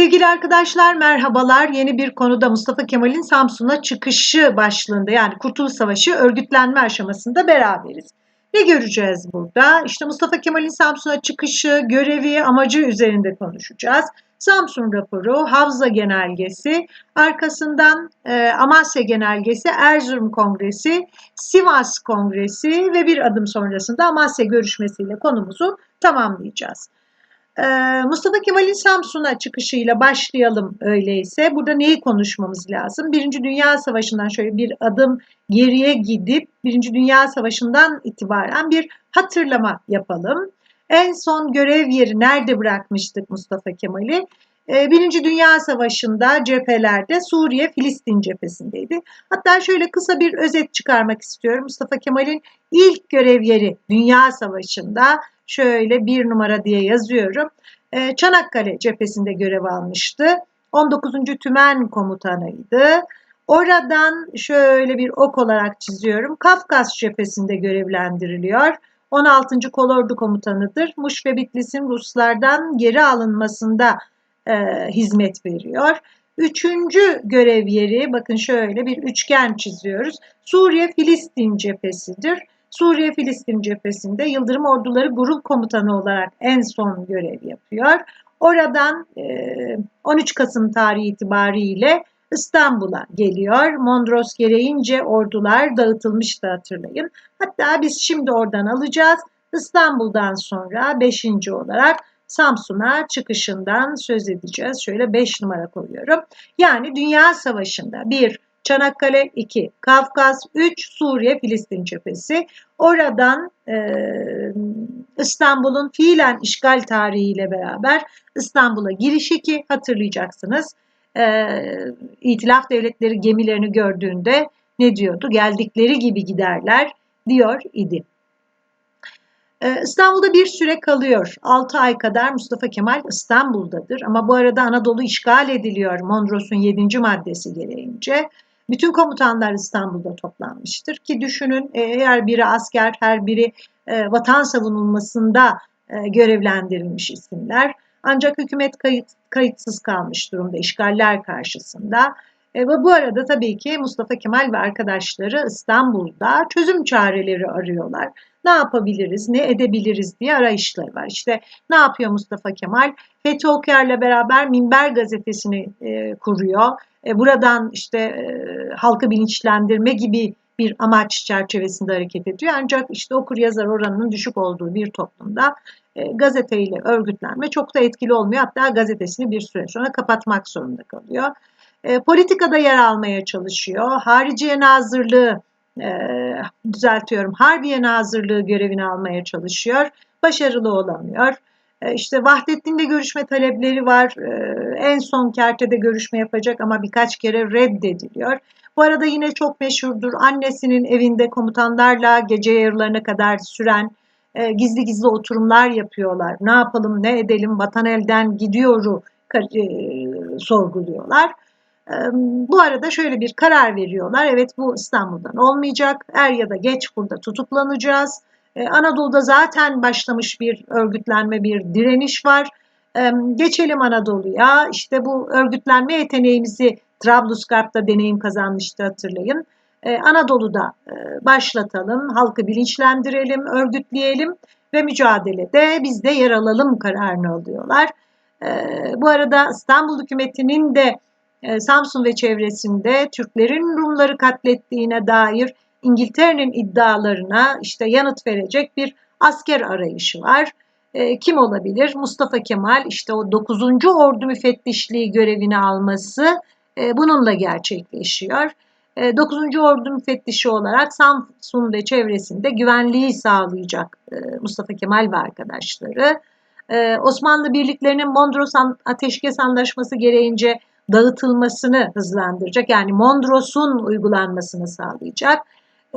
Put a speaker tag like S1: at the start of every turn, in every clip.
S1: Sevgili arkadaşlar merhabalar. Yeni bir konuda Mustafa Kemal'in Samsun'a çıkışı başlığında yani Kurtuluş Savaşı örgütlenme aşamasında beraberiz. Ne göreceğiz burada? İşte Mustafa Kemal'in Samsun'a çıkışı, görevi, amacı üzerinde konuşacağız. Samsun raporu, Havza genelgesi, arkasından e, Amasya genelgesi, Erzurum kongresi, Sivas kongresi ve bir adım sonrasında Amasya görüşmesiyle konumuzu tamamlayacağız. Ee, Mustafa Kemal'in Samsun'a çıkışıyla başlayalım öyleyse. Burada neyi konuşmamız lazım? Birinci Dünya Savaşı'ndan şöyle bir adım geriye gidip Birinci Dünya Savaşı'ndan itibaren bir hatırlama yapalım. En son görev yeri nerede bırakmıştık Mustafa Kemal'i? Ee, Birinci Dünya Savaşı'nda cephelerde Suriye, Filistin cephesindeydi. Hatta şöyle kısa bir özet çıkarmak istiyorum. Mustafa Kemal'in ilk görev yeri Dünya Savaşı'nda şöyle bir numara diye yazıyorum. Ee, Çanakkale cephesinde görev almıştı. 19. Tümen komutanıydı. Oradan şöyle bir ok olarak çiziyorum. Kafkas cephesinde görevlendiriliyor. 16. Kolordu komutanıdır. Muş ve Bitlis'in Ruslardan geri alınmasında e, hizmet veriyor. Üçüncü görev yeri bakın şöyle bir üçgen çiziyoruz. Suriye-Filistin cephesidir. Suriye-Filistin cephesinde Yıldırım Orduları Grup Komutanı olarak en son görev yapıyor. Oradan 13 Kasım tarihi itibariyle İstanbul'a geliyor. Mondros gereğince ordular dağıtılmıştı hatırlayın. Hatta biz şimdi oradan alacağız. İstanbul'dan sonra 5. olarak Samsun'a çıkışından söz edeceğiz. Şöyle 5 numara koyuyorum. Yani Dünya Savaşı'nda bir Çanakkale 2, Kafkas 3, Suriye Filistin cephesi. Oradan e, İstanbul'un fiilen işgal tarihiyle beraber İstanbul'a girişi ki hatırlayacaksınız. E, İtilaf devletleri gemilerini gördüğünde ne diyordu? Geldikleri gibi giderler diyor idi. İstanbul'da bir süre kalıyor. 6 ay kadar Mustafa Kemal İstanbul'dadır. Ama bu arada Anadolu işgal ediliyor Mondros'un 7. maddesi gereğince. Bütün komutanlar İstanbul'da toplanmıştır ki düşünün eğer biri asker her biri e, vatan savunulmasında e, görevlendirilmiş isimler. Ancak hükümet kayıt, kayıtsız kalmış durumda işgaller karşısında. E, ve bu arada tabii ki Mustafa Kemal ve arkadaşları İstanbul'da çözüm çareleri arıyorlar. Ne yapabiliriz, ne edebiliriz diye arayışları var. İşte ne yapıyor Mustafa Kemal? Fethi Okyar'la beraber Minber gazetesini e, kuruyor. E, buradan işte e, halkı bilinçlendirme gibi bir amaç çerçevesinde hareket ediyor. Ancak işte okur yazar oranının düşük olduğu bir toplumda e, gazeteyle örgütlenme çok da etkili olmuyor. Hatta gazetesini bir süre sonra kapatmak zorunda kalıyor. E, politikada yer almaya çalışıyor. Hariciye Nazırlığı e, düzeltiyorum. Harbiye Nazırlığı görevini almaya çalışıyor. Başarılı olamıyor. E, işte Vahdettin'le görüşme talepleri var. E, en son kertede görüşme yapacak ama birkaç kere reddediliyor. Bu arada yine çok meşhurdur. Annesinin evinde komutanlarla gece yarılarına kadar süren e, gizli gizli oturumlar yapıyorlar. Ne yapalım, ne edelim, vatan elden gidiyoru sorguluyorlar. Bu arada şöyle bir karar veriyorlar. Evet bu İstanbul'dan olmayacak. Er ya da geç burada tutuklanacağız. Anadolu'da zaten başlamış bir örgütlenme, bir direniş var. Geçelim Anadolu'ya. İşte bu örgütlenme yeteneğimizi Trablusgarp'ta deneyim kazanmıştı hatırlayın. Anadolu'da başlatalım, halkı bilinçlendirelim, örgütleyelim ve mücadelede biz de yer alalım kararını alıyorlar. Bu arada İstanbul hükümetinin de Samsun ve çevresinde Türklerin Rumları katlettiğine dair İngiltere'nin iddialarına işte yanıt verecek bir asker arayışı var. E, kim olabilir? Mustafa Kemal işte o 9. Ordu Müfettişliği görevini alması e, bununla gerçekleşiyor. E, 9. Ordu Müfettişi olarak Samsun ve çevresinde güvenliği sağlayacak e, Mustafa Kemal ve arkadaşları. Osmanlı birliklerinin Mondros Ateşkes Anlaşması gereğince dağıtılmasını hızlandıracak. Yani Mondros'un uygulanmasını sağlayacak.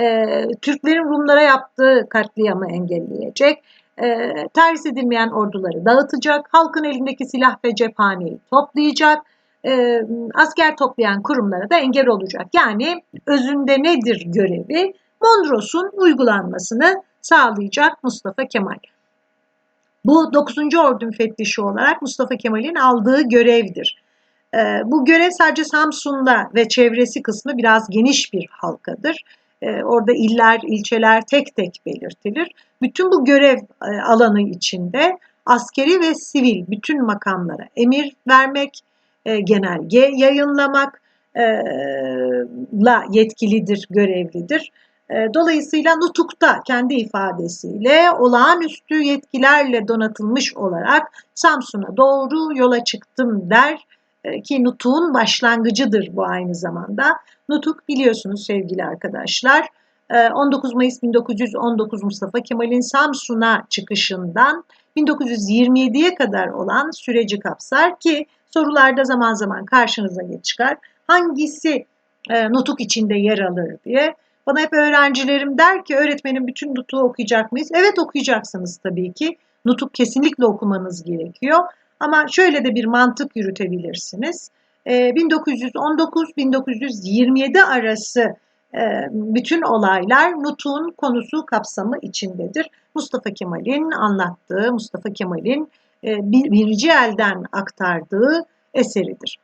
S1: E, Türklerin Rumlara yaptığı katliamı engelleyecek. E, terhis edilmeyen orduları dağıtacak. Halkın elindeki silah ve cephaneyi toplayacak. E, asker toplayan kurumlara da engel olacak. Yani özünde nedir görevi? Mondros'un uygulanmasını sağlayacak Mustafa Kemal. Bu 9. Ordu müfettişi olarak Mustafa Kemal'in aldığı görevdir. Ee, bu görev sadece Samsun'da ve çevresi kısmı biraz geniş bir halkadır. Ee, orada iller, ilçeler tek tek belirtilir. Bütün bu görev e, alanı içinde askeri ve sivil bütün makamlara emir vermek, e, genelge yayınlamak e, la yetkilidir, görevlidir. Dolayısıyla Nutuk'ta kendi ifadesiyle olağanüstü yetkilerle donatılmış olarak Samsun'a doğru yola çıktım der ki Nutuk'un başlangıcıdır bu aynı zamanda. Nutuk biliyorsunuz sevgili arkadaşlar 19 e, Mayıs 1919 Mustafa Kemal'in Samsun'a çıkışından 1927'ye kadar olan süreci kapsar ki sorularda zaman zaman karşınıza çıkar. Hangisi e, nutuk içinde yer alır diye. Bana hep öğrencilerim der ki öğretmenim bütün nutuğu okuyacak mıyız? Evet okuyacaksınız tabii ki. Nutuk kesinlikle okumanız gerekiyor. Ama şöyle de bir mantık yürütebilirsiniz. 1919-1927 ee, arası e, bütün olaylar Nutuk'un konusu kapsamı içindedir. Mustafa Kemal'in anlattığı, Mustafa Kemal'in e, birinci elden aktardığı eseridir.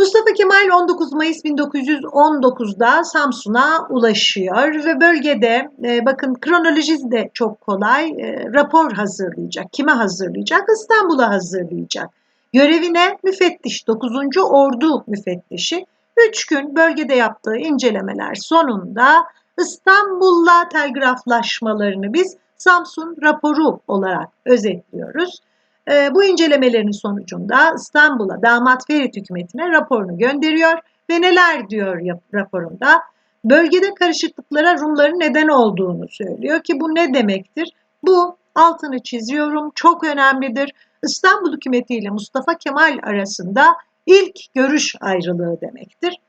S1: Mustafa Kemal 19 Mayıs 1919'da Samsun'a ulaşıyor ve bölgede e, bakın kronolojisi de çok kolay e, rapor hazırlayacak. Kime hazırlayacak? İstanbul'a hazırlayacak. Görevine müfettiş 9. Ordu müfettişi 3 gün bölgede yaptığı incelemeler sonunda İstanbul'la telgraflaşmalarını biz Samsun raporu olarak özetliyoruz. E, bu incelemelerin sonucunda İstanbul'a damat Ferit hükümetine raporunu gönderiyor ve neler diyor raporunda? Bölgede karışıklıklara Rumların neden olduğunu söylüyor ki bu ne demektir? Bu altını çiziyorum çok önemlidir. İstanbul hükümeti ile Mustafa Kemal arasında ilk görüş ayrılığı demektir.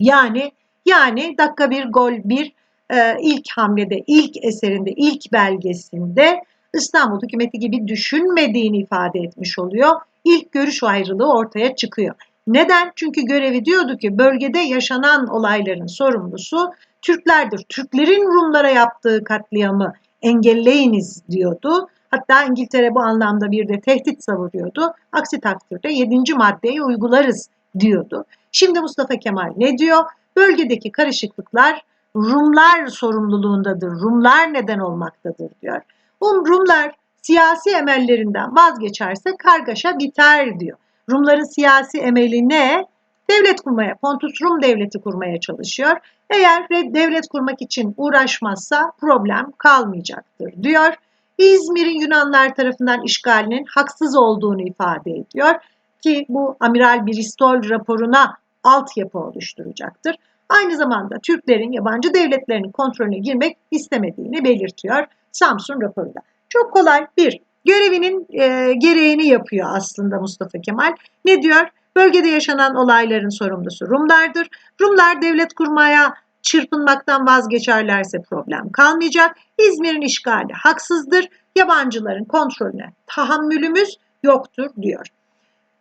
S1: Yani yani dakika bir gol bir e, ilk hamlede, ilk eserinde, ilk belgesinde İstanbul hükümeti gibi düşünmediğini ifade etmiş oluyor. İlk görüş ayrılığı ortaya çıkıyor. Neden? Çünkü görevi diyordu ki bölgede yaşanan olayların sorumlusu Türklerdir. Türklerin Rumlara yaptığı katliamı engelleyiniz diyordu. Hatta İngiltere bu anlamda bir de tehdit savuruyordu. Aksi takdirde 7. maddeyi uygularız diyordu. Şimdi Mustafa Kemal ne diyor? Bölgedeki karışıklıklar Rumlar sorumluluğundadır. Rumlar neden olmaktadır diyor. Um Rumlar siyasi emellerinden vazgeçerse kargaşa biter diyor. Rumların siyasi emeli ne? Devlet kurmaya, Pontus Rum devleti kurmaya çalışıyor. Eğer devlet kurmak için uğraşmazsa problem kalmayacaktır diyor. İzmir'in Yunanlar tarafından işgalinin haksız olduğunu ifade ediyor ki bu Amiral Bristol raporuna altyapı oluşturacaktır. Aynı zamanda Türklerin yabancı devletlerinin kontrolüne girmek istemediğini belirtiyor. Samsun raporunda. Çok kolay bir. Görevinin e, gereğini yapıyor aslında Mustafa Kemal. Ne diyor? Bölgede yaşanan olayların sorumlusu Rumlardır. Rumlar devlet kurmaya çırpınmaktan vazgeçerlerse problem kalmayacak. İzmir'in işgali haksızdır. Yabancıların kontrolüne tahammülümüz yoktur diyor.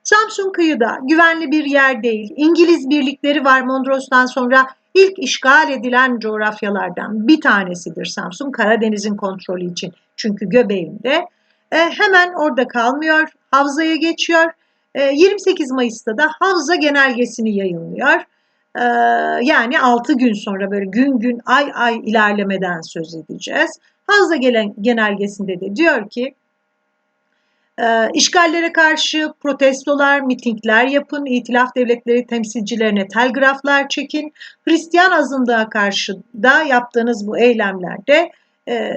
S1: Samsun kıyıda güvenli bir yer değil. İngiliz birlikleri var Mondros'tan sonra ilk işgal edilen coğrafyalardan bir tanesidir Samsun Karadeniz'in kontrolü için. Çünkü göbeğinde. E, hemen orada kalmıyor, Havza'ya geçiyor. E, 28 Mayıs'ta da Havza genelgesini yayınlıyor. E, yani 6 gün sonra böyle gün gün ay ay ilerlemeden söz edeceğiz. Havza gelen genelgesinde de diyor ki işgallere karşı protestolar, mitingler yapın, itilaf devletleri temsilcilerine telgraflar çekin. Hristiyan azınlığa karşı da yaptığınız bu eylemlerde e,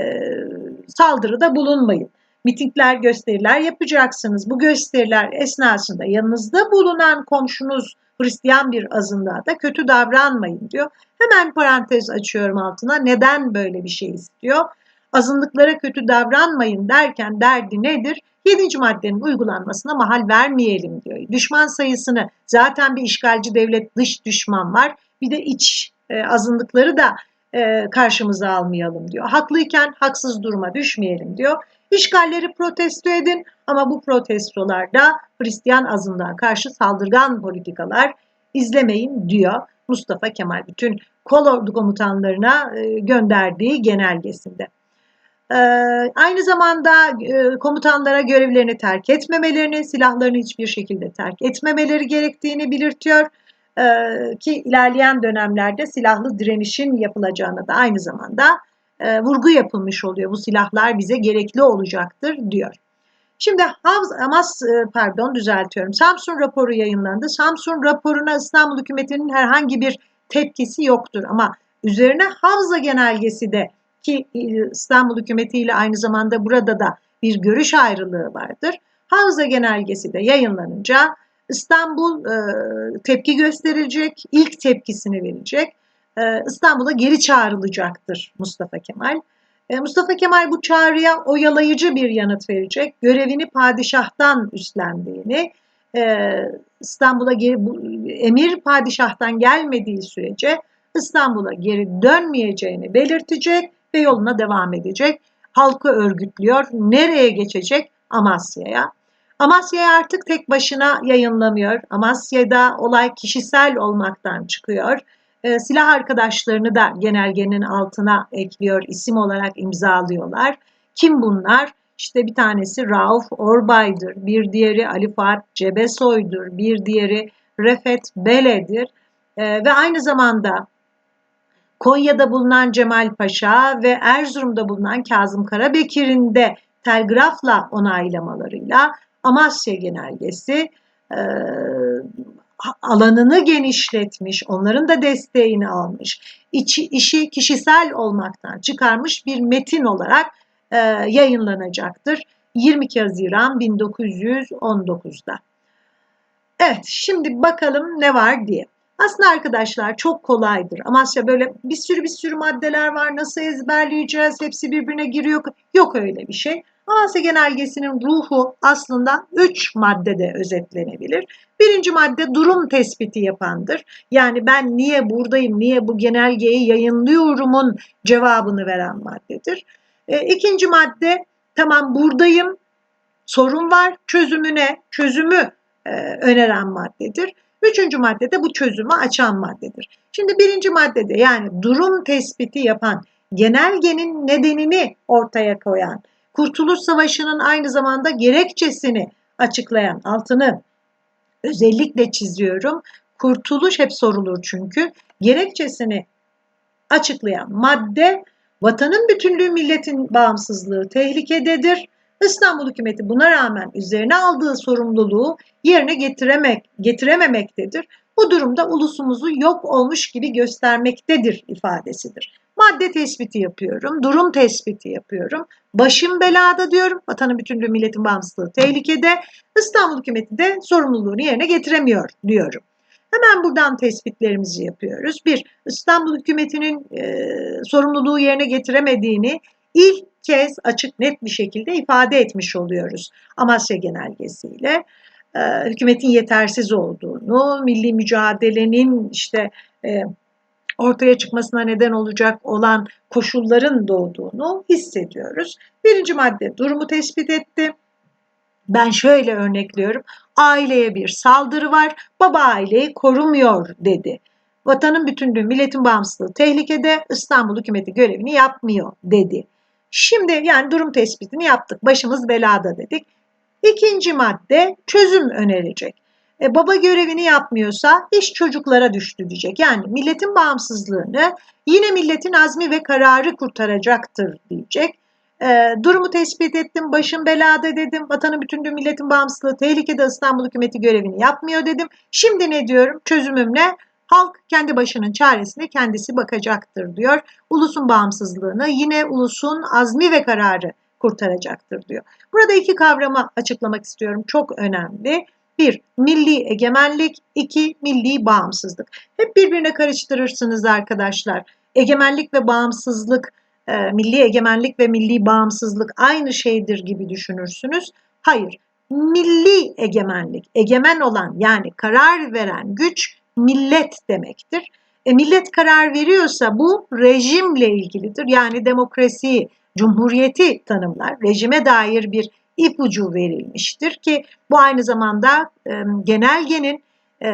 S1: saldırıda bulunmayın. Mitingler, gösteriler yapacaksınız. Bu gösteriler esnasında yanınızda bulunan komşunuz Hristiyan bir azınlığa da kötü davranmayın diyor. Hemen parantez açıyorum altına. Neden böyle bir şey istiyor? Azınlıklara kötü davranmayın derken derdi nedir? 7. maddenin uygulanmasına mahal vermeyelim diyor. Düşman sayısını zaten bir işgalci devlet dış düşman var. Bir de iç e, azınlıkları da e, karşımıza almayalım diyor. Haklıyken haksız duruma düşmeyelim diyor. İşgalleri protesto edin ama bu protestolarda Hristiyan azınlığa karşı saldırgan politikalar izlemeyin diyor Mustafa Kemal bütün kol ordu komutanlarına e, gönderdiği genelgesinde. Ee, aynı zamanda e, komutanlara görevlerini terk etmemelerini, silahlarını hiçbir şekilde terk etmemeleri gerektiğini belirtiyor. Ee, ki ilerleyen dönemlerde silahlı direnişin yapılacağını da aynı zamanda e, vurgu yapılmış oluyor. Bu silahlar bize gerekli olacaktır diyor. Şimdi Havz, e, pardon düzeltiyorum. Samsun raporu yayınlandı. Samsun raporuna İstanbul hükümetinin herhangi bir tepkisi yoktur ama üzerine Havza genelgesi de ki e, İstanbul hükümeti ile aynı zamanda burada da bir görüş ayrılığı vardır. Havza genelgesi de yayınlanınca İstanbul e, tepki gösterecek, ilk tepkisini verecek. E, İstanbul'a geri çağrılacaktır Mustafa Kemal. E, Mustafa Kemal bu çağrıya oyalayıcı bir yanıt verecek. Görevini padişahtan üstlendiğini, e, İstanbul'a geri emir padişahtan gelmediği sürece İstanbul'a geri dönmeyeceğini belirtecek ve yoluna devam edecek. Halkı örgütlüyor. Nereye geçecek? Amasya'ya. Amasya'ya artık tek başına yayınlamıyor. Amasya'da olay kişisel olmaktan çıkıyor. E, silah arkadaşlarını da genelgenin altına ekliyor, isim olarak imzalıyorlar. Kim bunlar? İşte bir tanesi Rauf Orbay'dır, bir diğeri Ali Fuat Cebesoy'dur, bir diğeri Refet Bele'dir. E, ve aynı zamanda Konya'da bulunan Cemal Paşa ve Erzurum'da bulunan Kazım Karabekir'in de telgrafla onaylamalarıyla Amasya Genelgesi e, alanını genişletmiş, onların da desteğini almış, içi, işi kişisel olmaktan çıkarmış bir metin olarak e, yayınlanacaktır. 22 Haziran 1919'da. Evet, şimdi bakalım ne var diye. Aslında arkadaşlar çok kolaydır. Amasya böyle bir sürü bir sürü maddeler var. Nasıl ezberleyeceğiz? Hepsi birbirine giriyor. Yok öyle bir şey. Amasya genelgesinin ruhu aslında üç maddede özetlenebilir. Birinci madde durum tespiti yapandır. Yani ben niye buradayım, niye bu genelgeyi yayınlıyorumun cevabını veren maddedir. E, ikinci madde tamam buradayım, sorun var, çözümüne, çözümü e, öneren maddedir. Üçüncü madde de bu çözümü açan maddedir. Şimdi birinci maddede yani durum tespiti yapan, genelgenin nedenini ortaya koyan, Kurtuluş Savaşı'nın aynı zamanda gerekçesini açıklayan altını özellikle çiziyorum. Kurtuluş hep sorulur çünkü. Gerekçesini açıklayan madde vatanın bütünlüğü milletin bağımsızlığı tehlikededir. İstanbul hükümeti buna rağmen üzerine aldığı sorumluluğu yerine getiremek, getirememektedir. Bu durumda ulusumuzu yok olmuş gibi göstermektedir ifadesidir. Madde tespiti yapıyorum, durum tespiti yapıyorum. Başım belada diyorum, vatanın bütünlüğü milletin bağımsızlığı tehlikede. İstanbul hükümeti de sorumluluğunu yerine getiremiyor diyorum. Hemen buradan tespitlerimizi yapıyoruz. Bir, İstanbul hükümetinin e, sorumluluğu yerine getiremediğini ilk kez açık net bir şekilde ifade etmiş oluyoruz Amasya Genelgesi'yle. Hükümetin yetersiz olduğunu, milli mücadelenin işte ortaya çıkmasına neden olacak olan koşulların doğduğunu hissediyoruz. Birinci madde durumu tespit etti. Ben şöyle örnekliyorum. Aileye bir saldırı var. Baba aileyi korumuyor dedi. Vatanın bütünlüğü, milletin bağımsızlığı tehlikede. İstanbul hükümeti görevini yapmıyor dedi. Şimdi yani durum tespitini yaptık. Başımız belada dedik. İkinci madde çözüm önerecek. E, baba görevini yapmıyorsa iş çocuklara düştü diyecek. Yani milletin bağımsızlığını yine milletin azmi ve kararı kurtaracaktır diyecek. E, durumu tespit ettim, başım belada dedim, vatanın bütünlüğü milletin bağımsızlığı tehlikede İstanbul hükümeti görevini yapmıyor dedim. Şimdi ne diyorum? Çözümüm ne? Halk kendi başının çaresine kendisi bakacaktır diyor. Ulusun bağımsızlığını yine ulusun azmi ve kararı kurtaracaktır diyor. Burada iki kavramı açıklamak istiyorum. Çok önemli. Bir, milli egemenlik. iki milli bağımsızlık. Hep birbirine karıştırırsınız arkadaşlar. Egemenlik ve bağımsızlık, e, milli egemenlik ve milli bağımsızlık aynı şeydir gibi düşünürsünüz. Hayır, milli egemenlik, egemen olan yani karar veren güç millet demektir. E, millet karar veriyorsa bu rejimle ilgilidir. Yani demokrasiyi, cumhuriyeti tanımlar. Rejime dair bir ipucu verilmiştir ki bu aynı zamanda e, genelgenin e,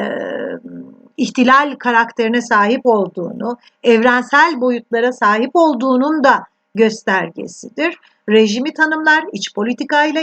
S1: ihtilal karakterine sahip olduğunu, evrensel boyutlara sahip olduğunun da göstergesidir. Rejimi tanımlar, iç politikayla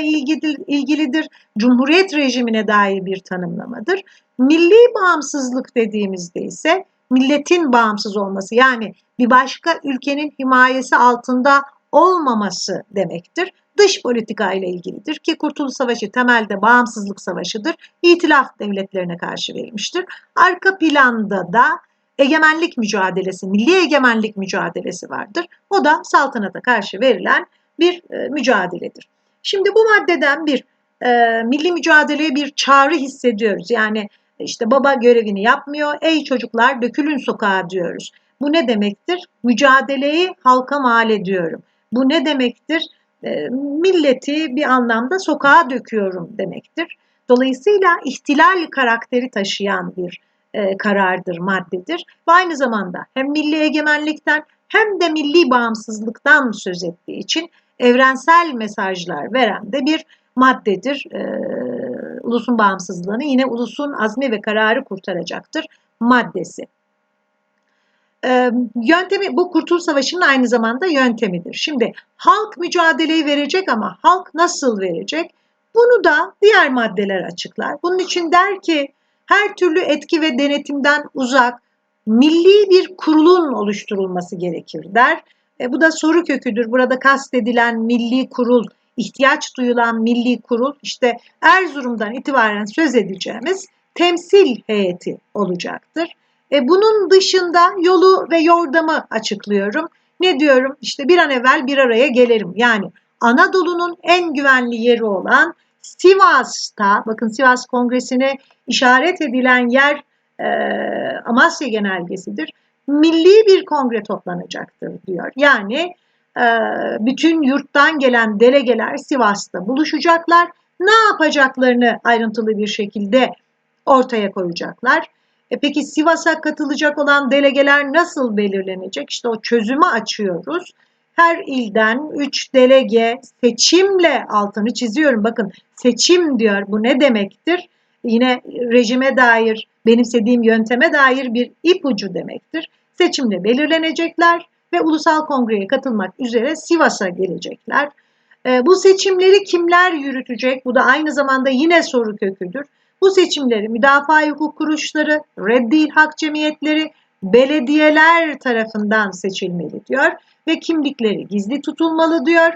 S1: ilgilidir. Cumhuriyet rejimine dair bir tanımlamadır. Milli bağımsızlık dediğimizde ise milletin bağımsız olması yani bir başka ülkenin himayesi altında olmaması demektir. Dış politika ile ilgilidir ki Kurtuluş Savaşı temelde bağımsızlık savaşıdır. İtilaf devletlerine karşı verilmiştir. Arka planda da egemenlik mücadelesi, milli egemenlik mücadelesi vardır. O da saltanata karşı verilen bir e, mücadeledir. Şimdi bu maddeden bir e, milli mücadeleye bir çağrı hissediyoruz. Yani işte baba görevini yapmıyor, ey çocuklar dökülün sokağa diyoruz. Bu ne demektir? Mücadeleyi halka mal ediyorum. Bu ne demektir? E, milleti bir anlamda sokağa döküyorum demektir. Dolayısıyla ihtilal karakteri taşıyan bir e, karardır, maddedir. Ve aynı zamanda hem milli egemenlikten hem de milli bağımsızlıktan söz ettiği için evrensel mesajlar veren de bir maddedir. E, ulusun bağımsızlığını yine ulusun azmi ve kararı kurtaracaktır maddesi. E, yöntemi bu Kurtuluş Savaşı'nın aynı zamanda yöntemidir. Şimdi halk mücadeleyi verecek ama halk nasıl verecek? Bunu da diğer maddeler açıklar. Bunun için der ki her türlü etki ve denetimden uzak milli bir kurulun oluşturulması gerekir der. E, bu da soru köküdür. Burada kastedilen milli kurul, ihtiyaç duyulan milli kurul işte Erzurum'dan itibaren söz edeceğimiz temsil heyeti olacaktır. E, bunun dışında yolu ve yordamı açıklıyorum. Ne diyorum? İşte bir an evvel bir araya gelelim. Yani Anadolu'nun en güvenli yeri olan Sivas'ta, bakın Sivas Kongresi'ne işaret edilen yer e, Amasya Genelgesidir. Milli bir kongre toplanacaktır diyor. Yani bütün yurttan gelen delegeler Sivas'ta buluşacaklar. Ne yapacaklarını ayrıntılı bir şekilde ortaya koyacaklar. E peki Sivas'a katılacak olan delegeler nasıl belirlenecek? İşte o çözümü açıyoruz. Her ilden 3 delege seçimle altını çiziyorum. Bakın seçim diyor. Bu ne demektir? Yine rejime dair, benimsediğim yönteme dair bir ipucu demektir. Seçimle belirlenecekler ve ulusal kongreye katılmak üzere Sivas'a gelecekler. E, bu seçimleri kimler yürütecek? Bu da aynı zamanda yine soru köküdür. Bu seçimleri müdafaa hukuk kuruluşları, reddi hak cemiyetleri, belediyeler tarafından seçilmeli diyor ve kimlikleri gizli tutulmalı diyor.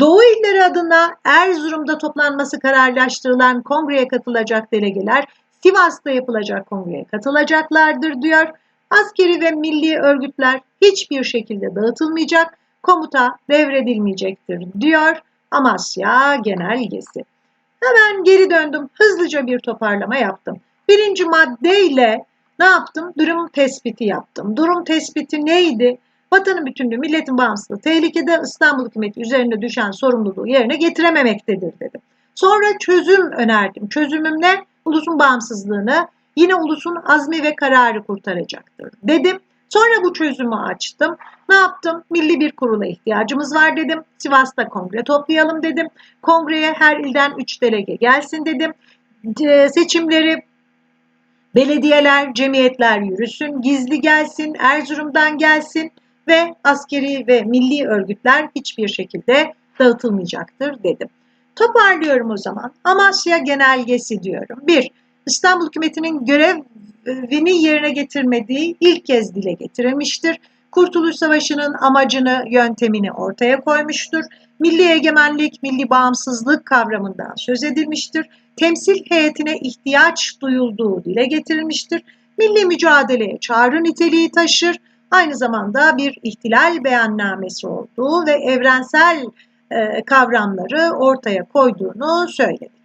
S1: Doğu illeri adına Erzurum'da toplanması kararlaştırılan kongreye katılacak delegeler Sivas'ta yapılacak kongreye katılacaklardır diyor. Askeri ve milli örgütler hiçbir şekilde dağıtılmayacak, komuta devredilmeyecektir diyor Amasya Genelgesi. Hemen geri döndüm. Hızlıca bir toparlama yaptım. Birinci maddeyle ne yaptım? Durum tespiti yaptım. Durum tespiti neydi? Vatanın bütünlüğü, milletin bağımsızlığı tehlikede İstanbul hükümeti üzerinde düşen sorumluluğu yerine getirememektedir dedim. Sonra çözüm önerdim. Çözümüm ne? Ulusun bağımsızlığını yine ulusun azmi ve kararı kurtaracaktır dedim. Sonra bu çözümü açtım. Ne yaptım? Milli bir kurula ihtiyacımız var dedim. Sivas'ta kongre toplayalım dedim. Kongreye her ilden 3 delege gelsin dedim. Seçimleri belediyeler, cemiyetler yürüsün, gizli gelsin, Erzurum'dan gelsin ve askeri ve milli örgütler hiçbir şekilde dağıtılmayacaktır dedim. Toparlıyorum o zaman. Amasya genelgesi diyorum. Bir, İstanbul hükümetinin görevini yerine getirmediği ilk kez dile getirilmiştir. Kurtuluş Savaşı'nın amacını, yöntemini ortaya koymuştur. Milli egemenlik, milli bağımsızlık kavramından söz edilmiştir. Temsil heyetine ihtiyaç duyulduğu dile getirilmiştir. Milli mücadeleye çağrı niteliği taşır aynı zamanda bir ihtilal beyannamesi olduğu ve evrensel e, kavramları ortaya koyduğunu söyledik.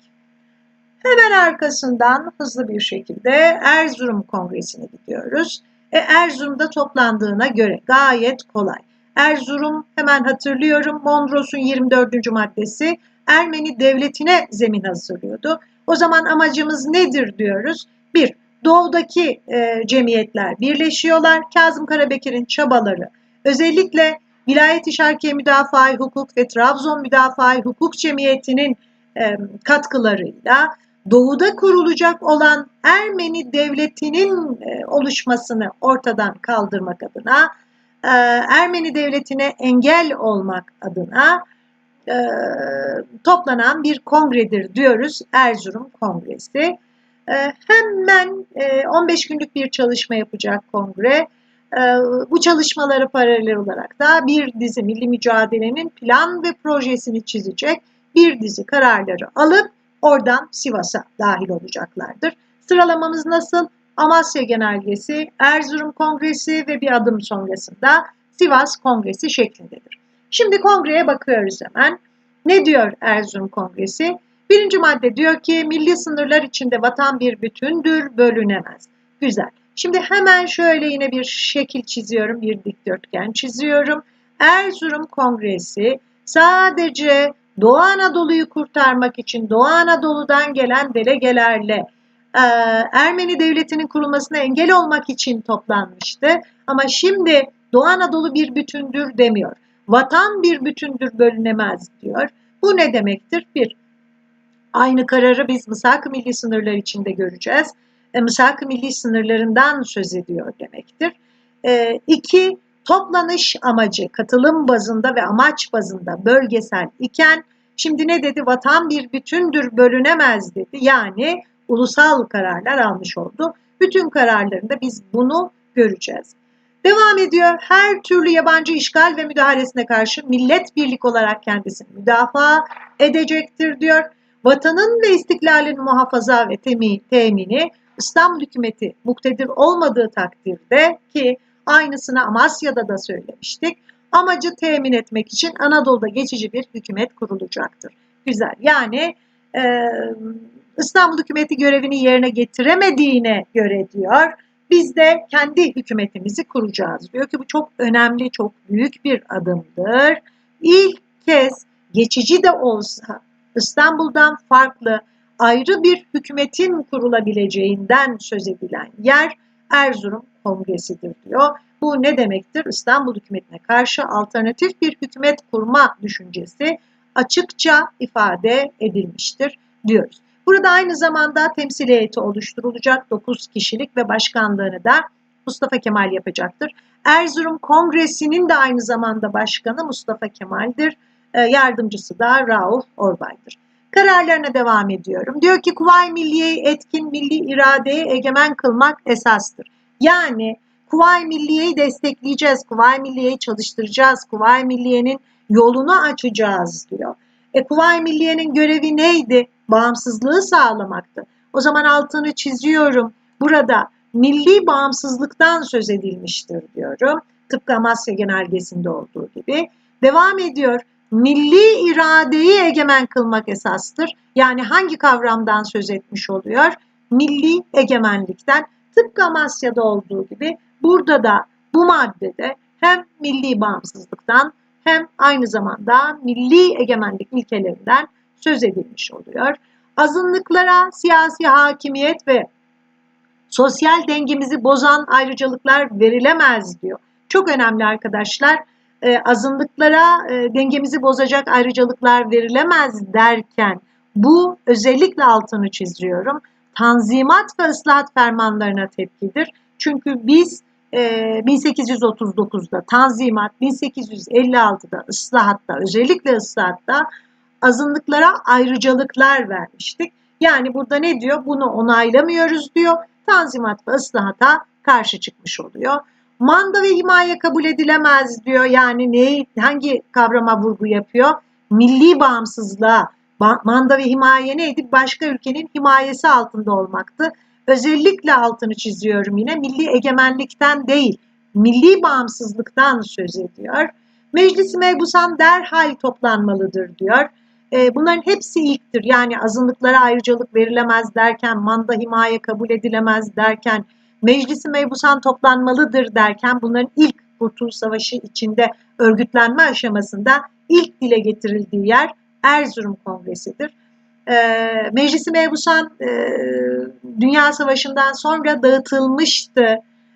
S1: Hemen arkasından hızlı bir şekilde Erzurum Kongresi'ne gidiyoruz. E, Erzurum'da toplandığına göre gayet kolay. Erzurum hemen hatırlıyorum Mondros'un 24. maddesi Ermeni devletine zemin hazırlıyordu. O zaman amacımız nedir diyoruz? Bir, doğudaki e, cemiyetler birleşiyorlar. Kazım Karabekir'in çabaları özellikle Vilayet-i Şarkiye Müdafaa Hukuk ve Trabzon Müdafaa Hukuk Cemiyeti'nin e, katkılarıyla doğuda kurulacak olan Ermeni devletinin e, oluşmasını ortadan kaldırmak adına e, Ermeni devletine engel olmak adına e, toplanan bir kongredir diyoruz Erzurum Kongresi. Hemen e, 15 günlük bir çalışma yapacak kongre. Bu çalışmaları paralel olarak da bir dizi milli mücadelenin plan ve projesini çizecek bir dizi kararları alıp oradan Sivas'a dahil olacaklardır. Sıralamamız nasıl? Amasya Genelgesi, Erzurum Kongresi ve bir adım sonrasında Sivas Kongresi şeklindedir. Şimdi kongreye bakıyoruz hemen. Ne diyor Erzurum Kongresi? Birinci madde diyor ki milli sınırlar içinde vatan bir bütündür, bölünemez. Güzel. Şimdi hemen şöyle yine bir şekil çiziyorum, bir dikdörtgen çiziyorum. Erzurum Kongresi sadece Doğu Anadolu'yu kurtarmak için Doğu Anadolu'dan gelen delegelerle e, Ermeni devletinin kurulmasına engel olmak için toplanmıştı. Ama şimdi Doğu Anadolu bir bütündür demiyor. Vatan bir bütündür bölünemez diyor. Bu ne demektir? Bir, aynı kararı biz Mısak milli sınırlar içinde göreceğiz. E, Mısak milli sınırlarından söz ediyor demektir. E, iki, toplanış amacı katılım bazında ve amaç bazında bölgesel iken şimdi ne dedi? Vatan bir bütündür bölünemez dedi. Yani ulusal kararlar almış oldu. Bütün kararlarında biz bunu göreceğiz. Devam ediyor. Her türlü yabancı işgal ve müdahalesine karşı millet birlik olarak kendisini müdafaa edecektir diyor. Vatanın ve istiklalin muhafaza ve temini İstanbul hükümeti muktedir olmadığı takdirde ki aynısını Amasya'da da söylemiştik. Amacı temin etmek için Anadolu'da geçici bir hükümet kurulacaktır. Güzel. Yani e, İstanbul hükümeti görevini yerine getiremediğine göre diyor biz de kendi hükümetimizi kuracağız diyor ki bu çok önemli, çok büyük bir adımdır. İlk kez geçici de olsa İstanbul'dan farklı ayrı bir hükümetin kurulabileceğinden söz edilen yer Erzurum Kongresi'dir diyor. Bu ne demektir? İstanbul hükümetine karşı alternatif bir hükümet kurma düşüncesi açıkça ifade edilmiştir diyoruz. Burada aynı zamanda temsil heyeti oluşturulacak 9 kişilik ve başkanlığını da Mustafa Kemal yapacaktır. Erzurum Kongresi'nin de aynı zamanda başkanı Mustafa Kemal'dir. Ee, yardımcısı da Rauf Orbay'dır. Kararlarına devam ediyorum. Diyor ki Kuvayi Milliye'yi etkin milli iradeye egemen kılmak esastır. Yani Kuvayi Milliye'yi destekleyeceğiz, Kuvayi Milliye'yi çalıştıracağız, Kuvayi Milliye'nin yolunu açacağız diyor. E Kuvayi Milliye'nin görevi neydi? Bağımsızlığı sağlamaktı. O zaman altını çiziyorum. Burada milli bağımsızlıktan söz edilmiştir diyorum. Tıpkı Amasya Genelgesi'nde olduğu gibi. Devam ediyor. Milli iradeyi egemen kılmak esastır. Yani hangi kavramdan söz etmiş oluyor? Milli egemenlikten. Tıpkı Amasya'da olduğu gibi burada da bu maddede hem milli bağımsızlıktan hem aynı zamanda milli egemenlik ilkelerinden söz edilmiş oluyor. Azınlıklara siyasi hakimiyet ve sosyal dengemizi bozan ayrıcalıklar verilemez diyor. Çok önemli arkadaşlar. E, azınlıklara e, dengemizi bozacak ayrıcalıklar verilemez derken bu özellikle altını çiziyorum. Tanzimat ve ıslahat fermanlarına tepkidir. Çünkü biz 1839'da ee, Tanzimat, 1856'da ıslahatta, özellikle ıslahatta azınlıklara ayrıcalıklar vermiştik. Yani burada ne diyor? Bunu onaylamıyoruz diyor. Tanzimat ve ıslahata karşı çıkmış oluyor. Manda ve himaye kabul edilemez diyor. Yani neyi, hangi kavrama vurgu yapıyor? Milli bağımsızlığa. Manda ve himaye neydi? Başka ülkenin himayesi altında olmaktı özellikle altını çiziyorum yine milli egemenlikten değil, milli bağımsızlıktan söz ediyor. Meclis-i Mebusan derhal toplanmalıdır diyor. E, bunların hepsi ilktir. Yani azınlıklara ayrıcalık verilemez derken, manda himaye kabul edilemez derken, Meclis-i Mebusan toplanmalıdır derken bunların ilk Kurtuluş Savaşı içinde örgütlenme aşamasında ilk dile getirildiği yer Erzurum Kongresi'dir. E, Meclisi Mebusan e, Dünya Savaşı'ndan sonra dağıtılmıştı.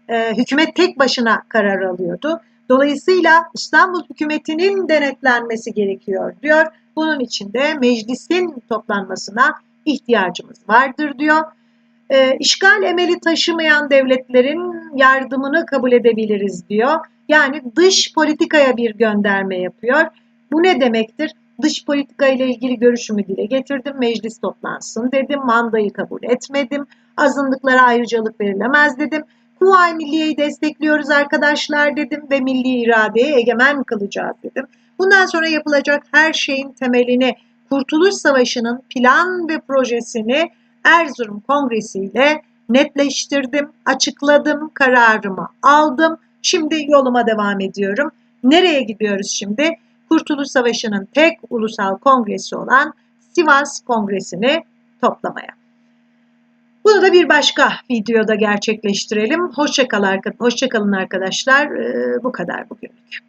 S1: E, hükümet tek başına karar alıyordu. Dolayısıyla İstanbul hükümetinin denetlenmesi gerekiyor diyor. Bunun için de meclisin toplanmasına ihtiyacımız vardır diyor. E, işgal emeli taşımayan devletlerin yardımını kabul edebiliriz diyor. Yani dış politikaya bir gönderme yapıyor. Bu ne demektir? Dış politika ile ilgili görüşümü dile getirdim. Meclis toplansın dedim. Mandayı kabul etmedim. Azınlıklara ayrıcalık verilemez dedim. Kuvayi Milliye'yi destekliyoruz arkadaşlar dedim ve milli iradeyi egemen kılacağız dedim. Bundan sonra yapılacak her şeyin temelini Kurtuluş Savaşı'nın plan ve projesini Erzurum Kongresi ile netleştirdim, açıkladım, kararımı aldım. Şimdi yoluma devam ediyorum. Nereye gidiyoruz şimdi? Kurtuluş Savaşı'nın tek ulusal kongresi olan Sivas Kongresi'ni toplamaya. Bunu da bir başka videoda gerçekleştirelim. Hoşçakalın arkadaşlar. Bu kadar bugünlük.